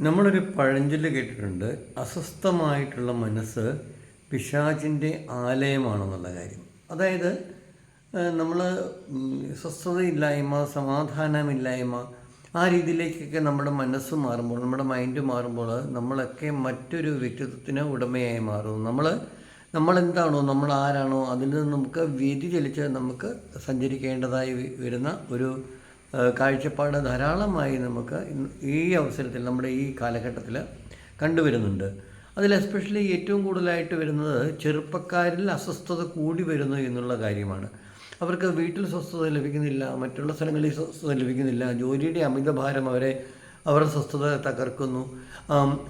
നമ്മളൊരു പഴഞ്ചൊല്ല് കേട്ടിട്ടുണ്ട്. അസ്വസ്ഥമായിട്ടുള്ള മനസ്സ് പിശാചിന്റെ ആലയമാണെന്നുള്ള കാര്യം. അതായത് നമ്മൾ സ്വസ്ഥതയില്ലായ്മ സമാധാനമില്ലായ്മ ആ രീതിയിലേക്കൊക്കെ നമ്മുടെ മനസ്സ് മാറുമ്പോൾ നമ്മുടെ മൈൻഡ് മാറുമ്പോൾ നമ്മളൊക്കെ മറ്റൊരു വ്യക്തിത്വത്തിന് ഉടമയായി മാറും നമ്മൾ നമ്മളെന്താണോ നമ്മൾ ആരാണോ അതിൽ നിന്ന് നമുക്ക് വ്യതിചലിച്ച് നമുക്ക് സഞ്ചരിക്കേണ്ടതായി വരുന്ന ഒരു കാഴ്ചപ്പാട് ധാരാളമായി നമുക്ക് ഈ അവസരത്തിൽ നമ്മുടെ ഈ കാലഘട്ടത്തിൽ കണ്ടുവരുന്നുണ്ട്. അതിൽ എസ്പെഷ്യലി ഏറ്റവും കൂടുതലായിട്ട് വരുന്നത് ചെറുപ്പക്കാരിൽ അസ്വസ്ഥത കൂടി വരുന്നു എന്നുള്ള കാര്യമാണ്. അവർക്ക് വീട്ടിൽ സ്വസ്ഥത ലഭിക്കുന്നില്ല മറ്റുള്ള സ്ഥലങ്ങളിൽ സ്വസ്ഥത ലഭിക്കുന്നില്ല ജോലിയുടെ അമിതഭാരം അവരെ അവരുടെ സ്വസ്ഥത തകർക്കുന്നു.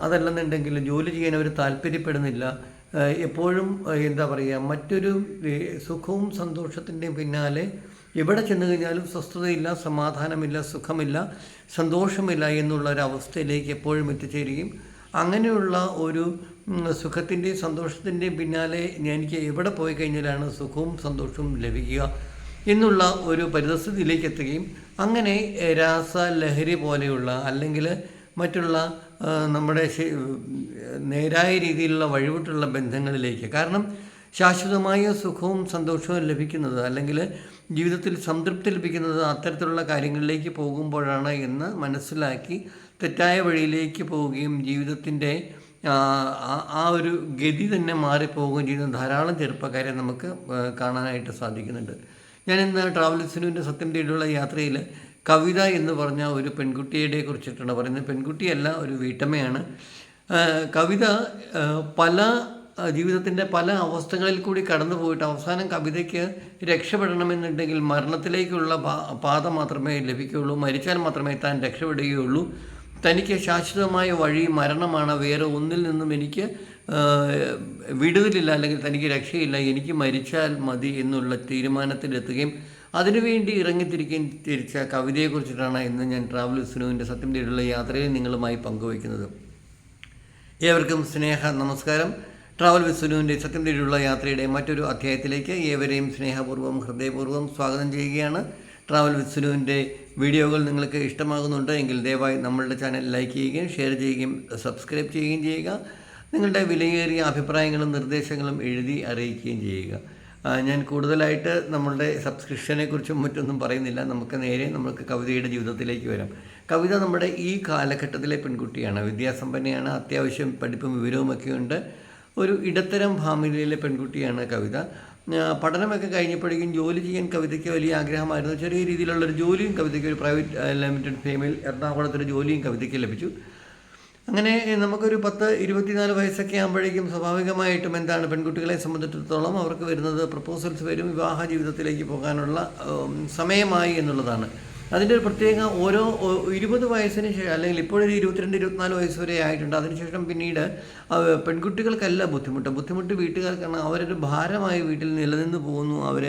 അതല്ലെന്നുണ്ടെങ്കിൽ ജോലി ചെയ്യാൻ അവർ താല്പര്യപ്പെടുന്നില്ല. എപ്പോഴും എന്താ പറയുക മറ്റൊരു സുഖവും സന്തോഷത്തിന്റെയും പിന്നാലെ എവിടെ ചെന്നു കഴിഞ്ഞാലും സ്വസ്ഥതയില്ല സമാധാനമില്ല സുഖമില്ല സന്തോഷമില്ല എന്നുള്ള ഒരു അവസ്ഥയിലേക്ക് എപ്പോഴും എത്തിച്ചേരുകയും അങ്ങനെയുള്ള ഒരു സുഖത്തിന്റെയും സന്തോഷത്തിന്റെയും പിന്നാലെ എനിക്ക് എവിടെ പോയി കഴിഞ്ഞാലാണ് സുഖവും സന്തോഷവും ലഭിക്കുക എന്നുള്ള ഒരു പരിതസ്ഥിതിയിലേക്ക് എത്തുകയും അങ്ങനെ രാസ ലഹരി പോലെയുള്ള അല്ലെങ്കിൽ മറ്റുള്ള നമ്മുടെ നേരായ രീതിയിലുള്ള വഴിവിട്ടുള്ള ബന്ധങ്ങളിലേക്ക്. കാരണം ശാശ്വതമായ സുഖവും സന്തോഷവും ലഭിക്കുന്നത് അല്ലെങ്കിൽ ജീവിതത്തിൽ സംതൃപ്തി ലഭിക്കുന്നത് അത്തരത്തിലുള്ള കാര്യങ്ങളിലേക്ക് പോകുമ്പോഴാണ് എന്ന് മനസ്സിലാക്കി തെറ്റായ വഴിയിലേക്ക് പോവുകയും ജീവിതത്തിന്റെ ആ ഒരു ഗതി തന്നെ മാറിപ്പോവുകയും ചെയ്യുന്ന ധാരാളം ചെറുപ്പക്കാരെ നമുക്ക് കാണാനായിട്ട് സാധിക്കുന്നുണ്ട്. ഞാൻ ഇന്ന് ട്രാവൽസിനുവിന്റെ സത്യം തേടിയുള്ള യാത്രയിൽ കവിത എന്ന് പറഞ്ഞ ഒരു പെൺകുട്ടിയെ കുറിച്ചിട്ടാണ് പറയുന്നത്. പെൺകുട്ടിയല്ല ഒരു വീട്ടമ്മയാണ്. കവിത പല ജീവിതത്തിന്റെ പല അവസ്ഥകളിൽ കൂടി കടന്നു പോയിട്ട് അവസാനം കവിതയ്ക്ക് രക്ഷപ്പെടണമെന്നുണ്ടെങ്കിൽ മരണത്തിലേക്കുള്ള പാത മാത്രമേ ലഭിക്കുകയുള്ളൂ. മരിച്ചാൽ മാത്രമേ താൻ രക്ഷപ്പെടുകയുള്ളൂ. തനിക്ക് ശാശ്വതമായ വഴി മരണമാണ്. വേറെ ഒന്നിൽ നിന്നും എനിക്ക് വിടുതലില്ല അല്ലെങ്കിൽ തനിക്ക് രക്ഷയില്ല. എനിക്ക് മരിച്ചാൽ മതി എന്നുള്ള തീരുമാനത്തിലെത്തുകയും അതിനുവേണ്ടി ഇറങ്ങിത്തിരിക്കുകയും തിരിച്ച കവിതയെക്കുറിച്ചിട്ടാണ് ഇന്ന് ഞാൻ ട്രാവൽ സുനുവിന്റെ സത്യം തേടിയുള്ള യാത്രയിൽ നിങ്ങളുമായി പങ്കുവയ്ക്കുന്നത്. ഏവർക്കും സ്നേഹ നമസ്കാരം. ട്രാവൽ വിസ്നുവിന്റെ സത്യം തേടിയുള്ള യാത്രയുടെ മറ്റൊരു അധ്യായത്തിലേക്ക് ഏവരെയും സ്നേഹപൂർവം ഹൃദയപൂർവം സ്വാഗതം ചെയ്യുകയാണ്. ട്രാവൽ വിത്ത് സുനുവിന്റെ വീഡിയോകൾ നിങ്ങൾക്ക് ഇഷ്ടമാകുന്നുണ്ട് എങ്കിൽ ദയവായി നമ്മളുടെ ചാനൽ ലൈക്ക് ചെയ്യുകയും ഷെയർ ചെയ്യുകയും സബ്സ്ക്രൈബ് ചെയ്യുകയും ചെയ്യുക. നിങ്ങളുടെ വിലയേറിയ അഭിപ്രായങ്ങളും നിർദ്ദേശങ്ങളും എഴുതി അറിയിക്കുകയും ചെയ്യുക. ഞാൻ കൂടുതലായിട്ട് നമ്മളുടെ സബ്സ്ക്രിപ്ഷനെക്കുറിച്ചും മറ്റൊന്നും പറയുന്നില്ല. നമുക്ക് നേരെ നമുക്ക് കവിതയുടെ ജീവിതത്തിലേക്ക് വരാം. കവിത നമ്മുടെ ഈ കാലഘട്ടത്തിലെ പെൺകുട്ടിയാണ്. വിദ്യാസമ്പന്നയാണ് അത്യാവശ്യം പഠിപ്പും വിവരവുമൊക്കെ ഉണ്ട് ഒരു ഇടത്തരം ഫാമിലിയിലെ പെൺകുട്ടിയാണ് കവിത. പഠനമൊക്കെ കഴിഞ്ഞപ്പോഴേക്കും ജോലി ചെയ്യാൻ കവിതയ്ക്ക് വലിയ ആഗ്രഹമായിരുന്നു. ചെറിയ രീതിയിലുള്ള ഒരു ജോലിയും കവിതയ്ക്ക് ഒരു പ്രൈവറ്റ് ലിമിറ്റഡ് ഫേമിൽ എറണാകുളത്തൊരു ജോലിയും കവിതയ്ക്ക് ലഭിച്ചു. അങ്ങനെ നമുക്കൊരു പത്ത് ഇരുപത്തിനാല് വയസ്സൊക്കെ ആകുമ്പോഴേക്കും സ്വാഭാവികമായിട്ടും എന്താണ് പെൺകുട്ടികളെ സംബന്ധിച്ചിടത്തോളം അവർക്ക് വരുന്നത് പ്രപ്പോസൽസ് വരും വിവാഹ ജീവിതത്തിലേക്ക് പോകാനുള്ള സമയമായി എന്നുള്ളതാണ്. അതിന്റെ ഒരു പ്രത്യേക ഓരോ ഇരുപത് വയസ്സിന് ശേഷം അല്ലെങ്കിൽ ഇപ്പോഴൊരു ഇരുപത്തിരണ്ട് ഇരുപത്തിനാല് വയസ്സ് വരെ ആയിട്ടുണ്ട്. അതിനുശേഷം പിന്നീട് പെൺകുട്ടികൾക്കല്ല ബുദ്ധിമുട്ട്. ബുദ്ധിമുട്ട് വീട്ടുകാർക്കാണ്. അവരൊരു ഭാരമായി വീട്ടിൽ നിലനിന്ന് പോകുന്നു. അവർ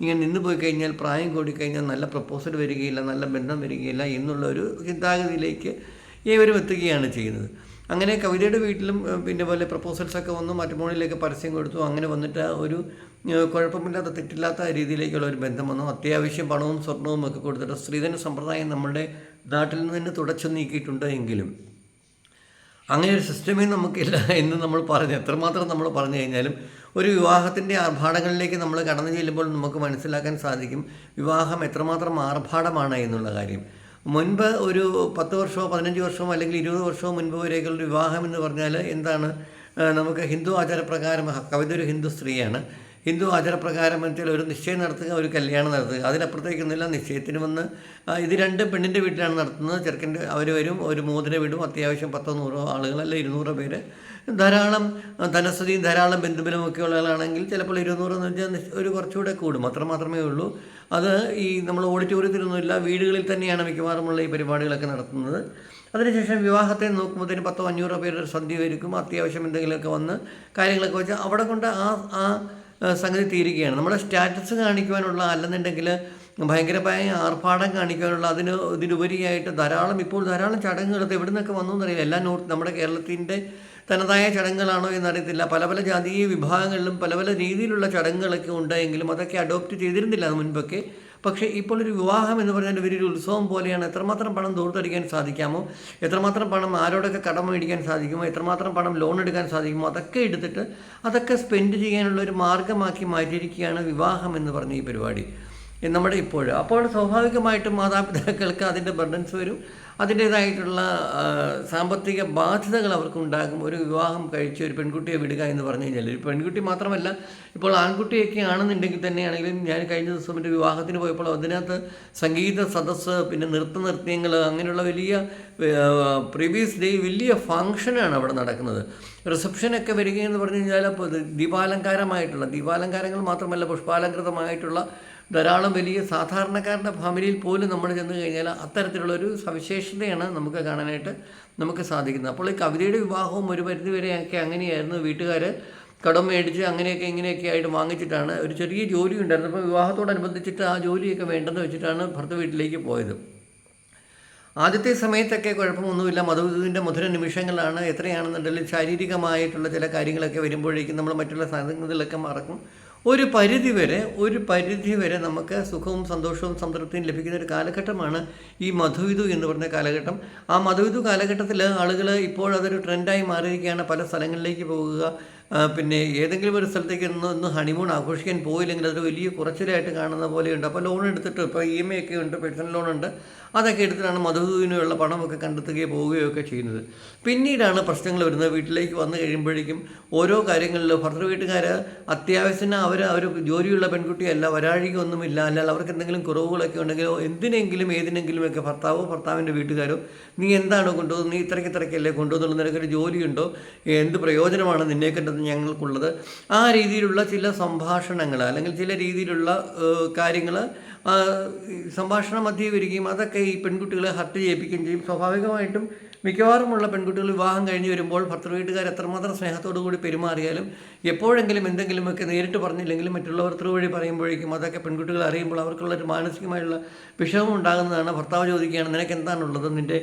ഇങ്ങനെ നിന്ന് പോയി കഴിഞ്ഞാൽ പ്രായം കൂടിക്കഴിഞ്ഞാൽ നല്ല പ്രപ്പോസൽ വരികയില്ല നല്ല ബന്ധം വരികയില്ല എന്നുള്ള ഒരു ചിന്താഗതിയിലേക്ക് ഏവരും എത്തുകയാണ് ചെയ്യുന്നത്. അങ്ങനെ കവിതയുടെ വീട്ടിലും പിന്നെ പോലെ പ്രപ്പോസൽസൊക്കെ വന്നു. മറ്റുമോണിലേക്ക് പരസ്യം കൊടുത്തു. അങ്ങനെ വന്നിട്ട് ഒരു കുഴപ്പമില്ലാത്ത തെറ്റില്ലാത്ത രീതിയിലേക്കുള്ള ഒരു ബന്ധം വന്നു. അത്യാവശ്യം പണവും സ്വർണവും ഒക്കെ കൊടുത്തിട്ട് സ്ത്രീധന സമ്പ്രദായം നമ്മുടെ നാട്ടിൽ നിന്ന് തന്നെ തുടച്ചു നീക്കിയിട്ടുണ്ട് എങ്കിലും. അങ്ങനെ ഒരു സിസ്റ്റമേ നമുക്കില്ല എന്ന് നമ്മൾ പറഞ്ഞു എത്രമാത്രം നമ്മൾ പറഞ്ഞു കഴിഞ്ഞാലും ഒരു വിവാഹത്തിന്റെ ആർഭാടങ്ങളിലേക്ക് നമ്മൾ കടന്നു ചെല്ലുമ്പോൾ നമുക്ക് മനസ്സിലാക്കാൻ സാധിക്കും വിവാഹം എത്രമാത്രം ആർഭാടമാണ് എന്നുള്ള കാര്യം. മുൻപ് ഒരു പത്ത് വർഷമോ പതിനഞ്ച് വർഷമോ അല്ലെങ്കിൽ ഇരുപത് വർഷമോ മുൻപ് വരെയൊക്കെയുള്ള വിവാഹം എന്ന് പറഞ്ഞാൽ എന്താണ് നമുക്ക് ഹിന്ദു ആചാരപ്രകാരം കവിത ഒരു ഹിന്ദു സ്ത്രീയാണ്. ഹിന്ദു ആചാരപ്രകാരം വെച്ചാൽ ഒരു നിശ്ചയം നടത്തുക ഒരു കല്യാണം നടത്തുക. അതിനപ്പുറത്തേക്കൊന്നുമില്ല നിശ്ചയത്തിന് വന്ന് ഇത് രണ്ടും പെണ്ണിന്റെ വീട്ടിലാണ് നടത്തുന്നത്. ചെറുക്കന്റെ അവർ വരും ഒരു മോതിര വിടും. അത്യാവശ്യം പത്തോ നൂറോ ആളുകൾ അല്ലെ ഇരുന്നൂറോ പേര്. ധാരാളം ധനസ്ഥിതിയും ധാരാളം ബന്ധുബലവും ഒക്കെ ഉള്ള ആളാണെങ്കിൽ ചിലപ്പോൾ ഇരുന്നൂറ് എന്ന് വെച്ചാൽ ഒരു കുറച്ചുകൂടെ കൂടും. അത്ര മാത്രമേ ഉള്ളൂ. അത് ഈ നമ്മൾ ഓഡിറ്റോറിയത്തിലൊന്നുമില്ല. വീടുകളിൽ തന്നെയാണ് മിക്കവാറുമുള്ള ഈ പരിപാടികളൊക്കെ നടത്തുന്നത്. അതിനുശേഷം വിവാഹത്തെ നോക്കുമ്പോഴത്തേന് പത്തോ അഞ്ഞൂറോ പേരുടെ സന്ധ്യ വരിക്കും അത്യാവശ്യം എന്തെങ്കിലുമൊക്കെ വന്ന് കാര്യങ്ങളൊക്കെ വെച്ച് അവിടെ കൊണ്ട് ആ ആ, സംഗതി തീരുകയാണ്. നമ്മുടെ സ്റ്റാറ്റസ് കാണിക്കുവാനുള്ള അല്ലെന്നുണ്ടെങ്കിൽ ഭയങ്കരമായ ആർഭാടം കാണിക്കാനുള്ള അതിന് ഇതിനുപരിയായിട്ട് ധാരാളം ഇപ്പോൾ ധാരാളം ചടങ്ങുകൾ എവിടെ നിന്നൊക്കെ വന്നു എന്നറിയില്ല. എല്ലാ നോർത്ത് നമ്മുടെ കേരളത്തിന്റെ തനതായ ചടങ്ങുകളാണോ എന്നറിയത്തില്ല. പല പല ജാതീയ വിഭാഗങ്ങളിലും പല പല രീതിയിലുള്ള ചടങ്ങുകളൊക്കെ ഉണ്ടായെങ്കിലും അതൊക്കെ അഡോപ്റ്റ് ചെയ്തിരുന്നില്ല മുൻപൊക്കെ. പക്ഷേ ഇപ്പോൾ ഒരു വിവാഹം എന്ന് പറഞ്ഞാൽ ഒരു ഉത്സവം പോലെയാണ്. എത്രമാത്രം പണം ദൂർത്തടിക്കാൻ സാധിക്കാമോ? എത്രമാത്രം പണം ആരോടൊക്കെ കടം മേടിക്കാൻ സാധിക്കുമോ? എത്രമാത്രം പണം ലോൺ എടുക്കാൻ സാധിക്കുമോ? അതൊക്കെ എടുത്തിട്ട് അതൊക്കെ സ്പെൻഡ് ചെയ്യാനുള്ള ഒരു മാർഗമാക്കി മാറ്റിയിരിക്കുകയാണ് വിവാഹം എന്ന് പറഞ്ഞ ഈ പരിപാടി. നമ്മുടെ ഇപ്പോഴും. അപ്പോൾ സ്വാഭാവികമായിട്ടും മാതാപിതാക്കൾക്ക് അതിന്റെ ബർഡൻസ് വരും. അതിന്റേതായിട്ടുള്ള സാമ്പത്തിക ബാധ്യതകൾ അവർക്കുണ്ടാകും. ഒരു വിവാഹം കഴിച്ച് ഒരു പെൺകുട്ടിയെ വിടുക എന്ന് പറഞ്ഞു കഴിഞ്ഞാൽ ഒരു പെൺകുട്ടി മാത്രമല്ല ഇപ്പോൾ ആൺകുട്ടിയൊക്കെ ആണെന്നുണ്ടെങ്കിൽ തന്നെയാണെങ്കിലും ഞാൻ കഴിഞ്ഞ ദിവസം എന്റെ വിവാഹത്തിന് പോയപ്പോൾ അതിനകത്ത് സംഗീത സദസ്സ് പിന്നെ നൃത്ത നൃത്യങ്ങൾ അങ്ങനെയുള്ള വലിയ പ്രീവിയസ് ഡേ വലിയ ഫങ്ഷനാണ് അവിടെ നടക്കുന്നത്. റിസപ്ഷനൊക്കെ വരികയെന്ന് പറഞ്ഞു കഴിഞ്ഞാൽ ദീപാലങ്കാരമായിട്ടുള്ള ദീപാലങ്കാരങ്ങൾ മാത്രമല്ല പുഷ്പാലങ്കൃതമായിട്ടുള്ള ധാരാളം വലിയ സാധാരണക്കാരുടെ ഫാമിലിയിൽ പോലും നമ്മൾ ചെന്ന് കഴിഞ്ഞാൽ അത്തരത്തിലുള്ള ഒരു സവിശേഷതയാണ് നമുക്ക് കാണാനായിട്ട് നമുക്ക് സാധിക്കുന്നത്. അപ്പോൾ ഈ കവിതയുടെ വിവാഹവും ഒരു പരിധി വരെയൊക്കെ അങ്ങനെയായിരുന്നു. വീട്ടുകാർ കടം മേടിച്ച് അങ്ങനെയൊക്കെ ഇങ്ങനെയൊക്കെ ആയിട്ട് വാങ്ങിച്ചിട്ടാണ് ഒരു ചെറിയ ജോലി ഉണ്ടായിരുന്നു അപ്പോൾ വിവാഹത്തോടനുബന്ധിച്ചിട്ട് ആ ജോലിയൊക്കെ വേണ്ടെന്ന് വെച്ചിട്ടാണ് ഭർത്ത വീട്ടിലേക്ക് പോയത്. ആദ്യത്തെ സമയത്തൊക്കെ കുഴപ്പമൊന്നുമില്ല. മധുവിധുവിന്റെ മധുര നിമിഷങ്ങളാണ് എത്രയാണെന്നുണ്ടെങ്കിലും ശാരീരികമായിട്ടുള്ള ചില കാര്യങ്ങളൊക്കെ വരുമ്പോഴേക്കും നമ്മൾ മറ്റുള്ള സാധനങ്ങളിലൊക്കെ മറക്കും. ഒരു പരിധിവരെ ഒരു പരിധിവരെ നമുക്ക് സുഖവും സന്തോഷവും സംതൃപ്തിയും ലഭിക്കുന്ന ഒരു കാലഘട്ടമാണ് ഈ മധുവിധു എന്ന് പറഞ്ഞ കാലഘട്ടം. ആ മധുവിധു കാലഘട്ടത്തിൽ ആളുകൾ ഇപ്പോൾ അതൊരു ട്രെൻഡായി മാറിയിരിക്കുകയാണ്. പല സ്ഥലങ്ങളിലേക്ക് പോകുക പിന്നെ ഏതെങ്കിലും ഒരു സ്ഥലത്തേക്ക് ഒന്ന് ഒന്ന് ഹണിമൂൺ ആഘോഷിക്കാൻ പോയില്ലെങ്കിൽ അതൊരു വലിയ കുറച്ചിലായിട്ട് കാണുന്ന പോലെയുണ്ട്. അപ്പോൾ ലോൺ എടുത്തിട്ട് ഇപ്പോൾ ഇ എം ഐ ഒക്കെ ഉണ്ട് പേഴ്സണൽ ലോൺ ഉണ്ട്. അതൊക്കെ എടുത്തിട്ടാണ് മധുവിനുള്ള പണമൊക്കെ കണ്ടെത്തുകയോ പോവുകയോ ഒക്കെ ചെയ്യുന്നത്. പിന്നീടാണ് പ്രശ്നങ്ങൾ വരുന്നത്. വീട്ടിലേക്ക് വന്നു കഴിയുമ്പോഴേക്കും ഓരോ കാര്യങ്ങളിലും ഭർത്തൃ വീട്ടുകാർ അത്യാവശ്യത്തിന് അവർ അവർ ജോലിയുള്ള പെൺകുട്ടിയല്ല വരാഴികയൊന്നുമില്ല അല്ലാതെ അവർക്ക് എന്തെങ്കിലും കുറവുകളൊക്കെ ഉണ്ടെങ്കിലോ എന്തിനെങ്കിലും ഏതിനെങ്കിലുമൊക്കെ ഭർത്താവോ ഭർത്താവിന്റെ വീട്ടുകാരോ നീ എന്താണ് കൊണ്ടുപോകുന്നത്? നീ ഇത്രയ്ക്ക് ഇത്രയ്ക്കല്ലേ കൊണ്ടുപോകുന്നുള്ളൂ? നിനക്കൊരു ജോലിയുണ്ടോ? എന്ത് പ്രയോജനമാണ് നിന്നെ കണ്ടത് ഞങ്ങൾക്കുള്ളത്. ആ രീതിയിലുള്ള ചില സംഭാഷണങ്ങൾ അല്ലെങ്കിൽ ചില രീതിയിലുള്ള കാര്യങ്ങൾ സംഭാഷണ മധ്യേ വരികയും അതൊക്കെ ഈ പെൺകുട്ടികളെ ഹർട്ട് ചെയ്യിപ്പിക്കുകയും ചെയ്യും. സ്വാഭാവികമായിട്ടും മിക്കവാറുമുള്ള പെൺകുട്ടികൾ വിവാഹം കഴിഞ്ഞ് വരുമ്പോൾ ഭർത്തൃ വീട്ടുകാർ എത്രമാത്രം സ്നേഹത്തോടു കൂടി പെരുമാറിയാലും എപ്പോഴെങ്കിലും എന്തെങ്കിലുമൊക്കെ നേരിട്ട് പറഞ്ഞില്ലെങ്കിലും മറ്റുള്ളവർ വഴി പറയുമ്പോഴേക്കും അതൊക്കെ പെൺകുട്ടികൾ അറിയുമ്പോൾ അവർക്കുള്ള ഒരു മാനസികമായുള്ള വിഷമം ഉണ്ടാകുന്നതാണ്. ഭർത്താവ് ചോദിക്കുകയാണ് നിനക്ക് എന്താണുള്ളത്? നിന്റെ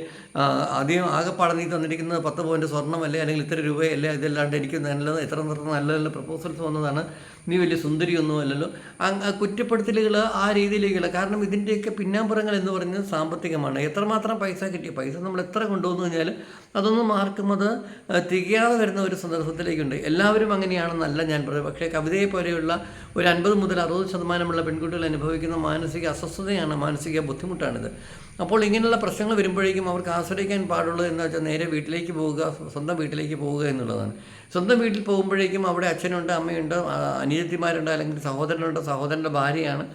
ആദ്യം ആകെപ്പാടെ നീ തന്നിരിക്കുന്നത് പത്ത് പോയിന്റ് സ്വർണമല്ലേ അല്ലെങ്കിൽ ഇത്ര രൂപയല്ലേ? ഇതല്ലാണ്ട് എനിക്ക് നല്ലത് എത്ര എത്ര നല്ല നല്ല പ്രപ്പോസൽസ് വന്നതാണ്. നീ വലിയ സുന്ദരിയൊന്നും അല്ലല്ലോ ആ കുറ്റപ്പെടുത്തലുകൾ ആ രീതിയിലേക്കുള്ള കാരണം ഇതിന്റെയൊക്കെ പിന്നാമ്പുറങ്ങൾ എന്ന് പറയുന്നത് സാമ്പത്തികമാണ്. എത്രമാത്രം പൈസ കിട്ടിയ പൈസ നമ്മൾ എത്ര കൊണ്ടുവന്നു കഴിഞ്ഞാൽ അതൊന്നും ആർക്കും അത് തികയാതെ വരുന്ന ഒരു സന്ദർഭത്തിലേക്കുണ്ട്. എല്ലാവരും അങ്ങനെയാണെന്നല്ല ഞാൻ പറയുന്നത് പക്ഷേ കവിതയെ പോലെയുള്ള ഒരു അൻപത് മുതൽ അറുപത് ശതമാനമുള്ള പെൺകുട്ടികൾ അനുഭവിക്കുന്ന മാനസിക അസ്വസ്ഥതയാണ് മാനസിക ബുദ്ധിമുട്ടാണിത്. അപ്പോൾ ഇങ്ങനെയുള്ള പ്രശ്നങ്ങൾ വരുമ്പോഴേക്കും അവർക്ക് ആശ്രയിക്കാൻ പാടുള്ളത് എന്ന് വെച്ചാൽ നേരെ വീട്ടിലേക്ക് പോവുക സ്വന്തം വീട്ടിലേക്ക് പോവുക എന്നുള്ളതാണ്. സ്വന്തം വീട്ടിൽ പോകുമ്പോഴേക്കും അവിടെ അച്ഛനുണ്ട് അമ്മയുണ്ട് അനിയത്തിമാരുണ്ട് അല്ലെങ്കിൽ സഹോദരനുണ്ട് സഹോദരന്റെ ഭാര്യയാണ്.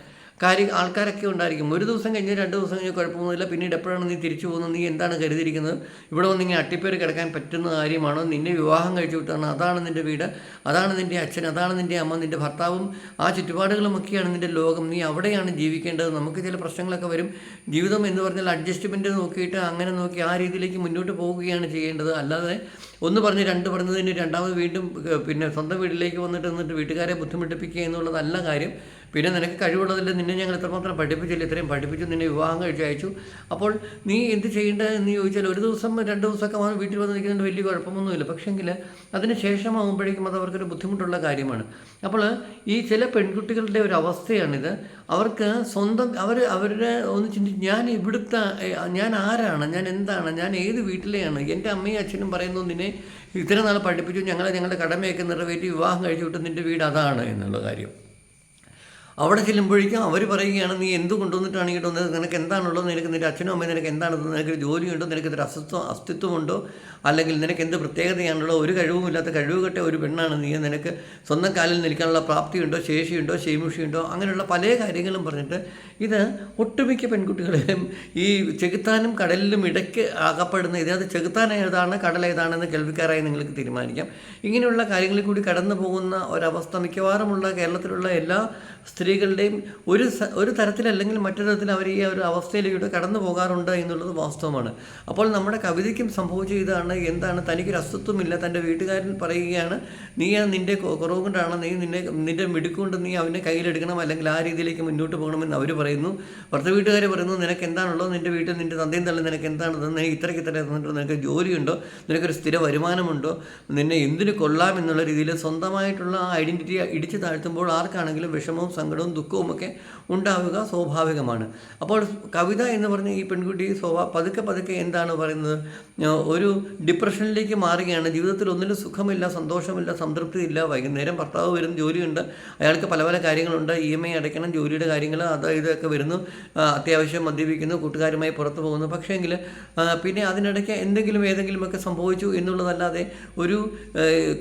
കാര്യം ആൾക്കാരൊക്കെ ഉണ്ടായിരിക്കും. ഒരു ദിവസം കഴിഞ്ഞ് രണ്ട് ദിവസം കഴിഞ്ഞ് കുഴപ്പമൊന്നുമില്ല. പിന്നീട് എപ്പോഴാണ് നീ തിരിച്ചു പോകുന്നത്? നീ എന്താണ് കരുതിയിരിക്കുന്നത്? ഇവിടെ വന്ന് ഇങ്ങനെ അട്ടിപ്പേര് കിടക്കാൻ പറ്റുന്ന കാര്യമാണോ? നിന്നെ വിവാഹം കഴിച്ചു വിട്ടാണ്. അതാണ് നിന്റെ വീട്. അതാണ് നിന്റെ അച്ഛൻ. അതാണ് നിന്റെ അമ്മ. നിന്റെ ഭർത്താവും ആ ചുറ്റുപാടുകളുമൊക്കെയാണ് നിന്റെ ലോകം. നീ അവിടെയാണ് ജീവിക്കേണ്ടത്. നമുക്ക് ചില പ്രശ്നങ്ങളൊക്കെ വരും. ജീവിതം എന്ന് പറഞ്ഞാൽ അഡ്ജസ്റ്റ്മെന്റ് നോക്കിയിട്ട് അങ്ങനെ നോക്കി ആ രീതിയിലേക്ക് മുന്നോട്ട് പോവുകയാണ് ചെയ്യേണ്ടത്. അല്ലാതെ ഒന്ന് പറഞ്ഞ് രണ്ട് പറഞ്ഞതിന് രണ്ടാമത് വീണ്ടും പിന്നെ സ്വന്തം വീട്ടിലേക്ക് വന്നിട്ട് നിന്നിട്ട് വീട്ടുകാരെ ബുദ്ധിമുട്ടിപ്പിക്കുക എന്നുള്ളതല്ല കാര്യം. പിന്നെ നിനക്ക് കഴിവുള്ളതില്ല നിന്നെ ഞങ്ങൾ എത്രമാത്രം പഠിപ്പിച്ചില്ല ഇത്രയും പഠിപ്പിച്ചു നിന്നെ വിവാഹം കഴിച്ച് അയച്ചു. അപ്പോൾ നീ എന്ത് ചെയ്യേണ്ടത് എന്ന് ചോദിച്ചാൽ ഒരു ദിവസം രണ്ട് ദിവസമൊക്കെ വന്ന് വീട്ടിൽ വന്ന് നിൽക്കുന്നതിന് വലിയ കുഴപ്പമൊന്നുമില്ല. പക്ഷേങ്കിൽ അതിന് ശേഷമാകുമ്പോഴേക്കും അത് അവർക്കൊരു ബുദ്ധിമുട്ടുള്ള കാര്യമാണ്. അപ്പോൾ ഈ ചില പെൺകുട്ടികളുടെ ഒരു അവസ്ഥയാണിത്. അവർക്ക് സ്വന്തം അവർ അവരുടെ ഒന്ന് ചിന്തിച്ച് ഞാൻ ഇവിടുത്തെ ഞാൻ ആരാണ് ഞാൻ എന്താണ് ഞാൻ ഏത് വീട്ടിലെയാണ് എന്റെ അമ്മയും അച്ഛനും പറയുന്നു നിന്നെ ഇത്ര നാൾ പഠിപ്പിച്ചു ഞങ്ങളെ ഞങ്ങളുടെ കടമയൊക്കെ നിറവേറ്റി വിവാഹം കഴിച്ചു വിട്ട് നിന്റെ വീട് അതാണ് എന്നുള്ള കാര്യം. അവിടെ ചെല്ലുമ്പോഴേക്കും അവർ പറയുകയാണ് നീ എന്ത് കൊണ്ടുവന്നിട്ടാണ് ഇങ്ങോട്ട് വന്നത് നിനക്ക് എന്താണുള്ളത്? നിനക്ക് നിന്റെ അച്ഛനും അമ്മയും നിനക്ക് എന്താണ് നിനക്ക് ജോലിയുണ്ടോ? ഇതൊരു അസ്തിത്വം അസ്തിത്വമുണ്ടോ? അല്ലെങ്കിൽ നിനക്ക് എന്ത് പ്രത്യേകതയാണുള്ളത്? ഒരു കഴിവുമില്ലാത്ത കഴിവുകെട്ട ഒരു പെണ്ണാണ് നീ? നിനക്ക് സ്വന്തം കാലിൽ നിൽക്കാനുള്ള പ്രാപ്തിയുണ്ടോ? ശേഷിയുണ്ടോ? ശേമുഷിയുണ്ടോ? അങ്ങനെയുള്ള പല കാര്യങ്ങളും പറഞ്ഞിട്ട് ഇത് ഒട്ടുമിക്ക പെൺകുട്ടികളെയും ഈ ചെകുത്താനും കടലിലും ഇടയ്ക്ക് അകപ്പെടുന്ന അത് ചെകുത്താൻ ഏതാണ് കടൽ ഏതാണെന്ന് കേൾവിക്കാരായി നിങ്ങൾക്ക് തീരുമാനിക്കാം. ഇങ്ങനെയുള്ള കാര്യങ്ങളിൽ കൂടി കടന്നു പോകുന്ന ഒരവസ്ഥ മിക്കവാറുമുള്ള കേരളത്തിലുള്ള എല്ലാ സ്ത്രീകളുടെയും ഒരു ഒരു തരത്തിലല്ലെങ്കിൽ മറ്റൊരു തരത്തിൽ അവർ ഈ ഒരു അവസ്ഥയിലൂടെ കടന്നു പോകാറുണ്ട് എന്നുള്ളത് വാസ്തവമാണ്. അപ്പോൾ നമ്മുടെ കവിതയ്ക്കും സംഭവിച്ച ഇതാണ് എന്താണ് തനിക്കൊരു അസ്തിത്വമില്ല തന്റെ വീട്ടുകാരൻ പറയുകയാണ് നീ നിന്റെ കുറവ് കൊണ്ടാണ് നീ നിന്നെ നിന്റെ മിടുക്കൊണ്ട് നീ അവനെ കയ്യിലെടുക്കണം അല്ലെങ്കിൽ ആ രീതിയിലേക്ക് മുന്നോട്ട് പോകണമെന്ന് അവർ പറയുന്നു. ഭർത്ത വീട്ടുകാർ പറയുന്നു നിനക്ക് എന്താണുള്ളത്? നിന്റെ വീട്ടിൽ നിന്റെ തന്തയും തള്ളി നിനക്ക് എന്താണ് തന്നെ ഇത്രയ്ക്ക് ഇത്ര നിനക്ക് ജോലിയുണ്ടോ? നിനക്കൊരു സ്ഥിര വരുമാനമുണ്ടോ? നിന്നെ എന്തിനു കൊള്ളാം? എന്നുള്ള രീതിയിൽ സ്വന്തമായിട്ടുള്ള ആ ഐഡന്റിറ്റി ഇടിച്ചു താഴ്ത്തുമ്പോൾ ആർക്കാണെങ്കിലും വിഷമവും സങ്കടവും ദുഃഖവും ഒക്കെ ഉണ്ടാവുക സ്വാഭാവികമാണ്. അപ്പോൾ കവിത എന്ന് പറഞ്ഞ ഈ പെൺകുട്ടി സ്വഭാ പതുക്കെ പതുക്കെ എന്താണ് പറയുന്നത്? ഒരു ഡിപ്രഷനിലേക്ക് മാറുകയാണ്. ജീവിതത്തിൽ ഒന്നിലും സുഖമില്ല സന്തോഷമില്ല സംതൃപ്തിയില്ല. വൈകുന്നേരം ഭർത്താവ് വരും ജോലിയുണ്ട്. അയാൾക്ക് പല പല കാര്യങ്ങളുണ്ട്. ഇ എം ഐ അടയ്ക്കണം ജോലിയുടെ കാര്യങ്ങൾ അത് ഇതൊക്കെ വരുന്നു. അത്യാവശ്യം മദ്യപിക്കുന്നു കൂട്ടുകാരുമായി പുറത്തു പോകുന്നു. പക്ഷേങ്കിൽ പിന്നെ അതിനിടയ്ക്ക് എന്തെങ്കിലും ഏതെങ്കിലുമൊക്കെ സംഭവിച്ചു എന്നുള്ളതല്ലാതെ ഒരു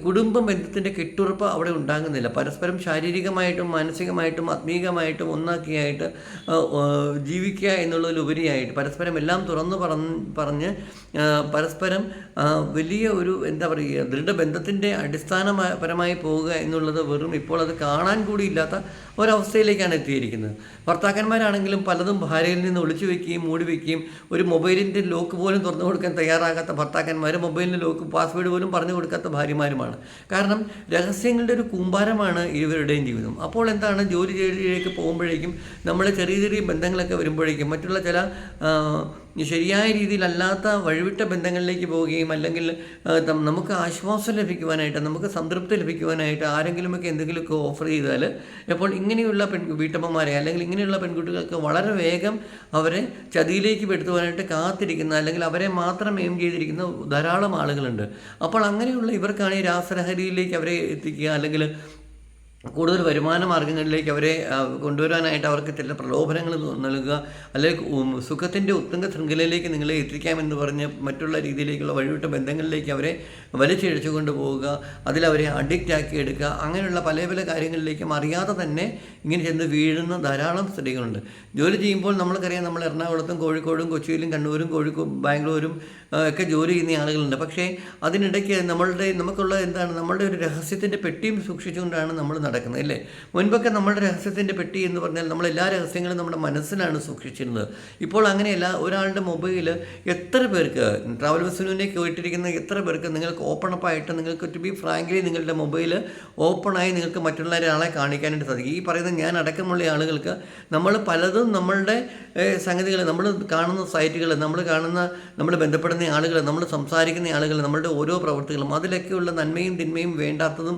കുടുംബ ബന്ധത്തിന്റെ കെട്ടുറപ്പ് അവിടെ ഉണ്ടാകുന്നില്ല. പരസ്പരം ശാരീരികമായിട്ടും മാനസികമായിട്ടും ആത്മീയമായിട്ടും ഒന്നാക്കിയായിട്ട് ആ, ആ, ജീവിക്കുക എന്നുള്ളതിലുപരിയായിട്ട് പരസ്പരം എല്ലാം തുറന്നു പറഞ്ഞ് പറഞ്ഞ് പരസ്പരം വലിയ ഒരു എന്താ പറയുക ദൃഢബന്ധത്തിന്റെ അടിസ്ഥാനപരമായി പോവുക എന്നുള്ളത് വെറും ഇപ്പോൾ അത് കാണാൻ കൂടി ഇല്ലാത്ത ഒരവസ്ഥയിലേക്കാണ് എത്തിയിരിക്കുന്നത്. ഭർത്താക്കന്മാരാണെങ്കിലും പലതും ഭാര്യയിൽ നിന്ന് ഒളിച്ചു വെക്കുകയും മൂടി വെക്കുകയും ഒരു മൊബൈലിന്റെ ലോക്ക് പോലും തുറന്നു കൊടുക്കാൻ തയ്യാറാകാത്ത ഭർത്താക്കന്മാർ മൊബൈലിന്റെ ലോക്ക് പാസ്വേഡ് പോലും പറഞ്ഞു കൊടുക്കാത്ത ഭാര്യമാരുമാണ്. കാരണം രഹസ്യങ്ങളുടെ ഒരു കൂമ്പാരമാണ് ഇരുവരുടെയും ജീവിതം. അപ്പോൾ എന്താണ് ജോലി ജോലിയിലേക്ക് പോകുമ്പോഴേക്കും നമ്മൾ ചെറിയ ചെറിയ ബന്ധങ്ങളൊക്കെ വരുമ്പോഴേക്കും മറ്റുള്ള ചില ശരിയായ രീതിയിലല്ലാത്ത വഴിവിട്ട ബന്ധങ്ങളിലേക്ക് പോവുകയും അല്ലെങ്കിൽ നമുക്ക് ആശ്വാസം ലഭിക്കുവാനായിട്ട് നമുക്ക് സംതൃപ്തി ലഭിക്കുവാനായിട്ട് ആരെങ്കിലുമൊക്കെ എന്തെങ്കിലുമൊക്കെ ഓഫർ ചെയ്താൽ അപ്പോൾ ഇങ്ങനെയുള്ള പെൺ വീട്ടമ്മമാരെ അല്ലെങ്കിൽ ഇങ്ങനെയുള്ള പെൺകുട്ടികൾക്ക് വളരെ വേഗം അവരെ ചതിയിലേക്ക് പെടുത്തുവാനായിട്ട് കാത്തിരിക്കുന്ന അല്ലെങ്കിൽ അവരെ മാത്രം എയിം ചെയ്തിരിക്കുന്ന ധാരാളം ആളുകളുണ്ട്. അപ്പോൾ അങ്ങനെയുള്ള ഇവർക്കാണ് ഈ രാസലഹരിയിലേക്ക് അവരെ എത്തിക്കുക അല്ലെങ്കിൽ കൂടുതൽ വരുമാന മാർഗങ്ങളിലേക്ക് അവരെ കൊണ്ടുവരാനായിട്ട് അവർക്ക് ചില പ്രലോഭനങ്ങൾ നൽകുക. അല്ലെങ്കിൽ സുഖത്തിന്റെ ഉത്തുംഗ ശൃംഖലയിലേക്ക് നിങ്ങളെ എത്തിക്കാമെന്ന് പറഞ്ഞ് മറ്റുള്ള രീതിയിലേക്കുള്ള വഴിവിട്ട ബന്ധങ്ങളിലേക്ക് അവരെ വലിച്ചിഴച്ചു കൊണ്ടുപോവുക അതിലവരെ അഡിക്റ്റ് ആക്കി എടുക്കുക. അങ്ങനെയുള്ള പല പല കാര്യങ്ങളിലേക്കും അറിയാതെ തന്നെ ഇങ്ങനെ ചെന്ന് വീഴുന്ന ധാരാളം സ്ത്രീകളുണ്ട്. ജോലി ചെയ്യുമ്പോൾ നമ്മൾക്കറിയാം നമ്മൾ എറണാകുളത്തും കോഴിക്കോടും കൊച്ചിയിലും കണ്ണൂരും കോഴിക്കോ ബാംഗ്ലൂരും ഒക്കെ ജോലി ചെയ്യുന്ന ആളുകളുണ്ട്. പക്ഷേ അതിനിടയ്ക്ക് നമ്മളുടെ നമുക്കുള്ള എന്താണ് നമ്മളുടെ ഒരു രഹസ്യത്തിന്റെ പെട്ടിയും സൂക്ഷിച്ചുകൊണ്ടാണ് നമ്മൾ നടക്കുന്നത് അല്ലേ മുൻപൊക്കെ നമ്മുടെ രഹസ്യത്തിന്റെ പെട്ടി എന്ന് പറഞ്ഞാൽ നമ്മൾ എല്ലാ രഹസ്യങ്ങളും നമ്മുടെ മനസ്സിലാണ് സൂക്ഷിച്ചിരുന്നത്. ഇപ്പോൾ അങ്ങനെയല്ല ഒരാളുടെ മൊബൈൽ എത്ര പേർക്ക് ട്രാവൽ ബസ്സിനെ കേട്ടിരിക്കുന്ന എത്ര പേർക്ക് നിങ്ങൾക്ക് ഓപ്പൺ അപ്പ് ആയിട്ട് നിങ്ങൾക്ക് ടു ബി ഫ്രാങ്ക്ലി നിങ്ങളുടെ മൊബൈൽ ഓപ്പണായി നിങ്ങൾക്ക് മറ്റുള്ള ഒരാളെ കാണിക്കാനായിട്ട് സാധിക്കും. ഈ പറയുന്ന ഞാൻ അടക്കമുള്ള ആളുകൾക്ക് നമ്മൾ പലതും നമ്മളുടെ സംഗതികൾ നമ്മൾ കാണുന്ന സൈറ്റുകൾ നമ്മൾ കാണുന്ന നമ്മൾ ബന്ധപ്പെടുന്ന ആളുകൾ നമ്മൾ സംസാരിക്കുന്ന ആളുകൾ നമ്മളുടെ ഓരോ പ്രവൃത്തികളും അതിലൊക്കെയുള്ള നന്മയും തിന്മയും വേണ്ടാത്തതും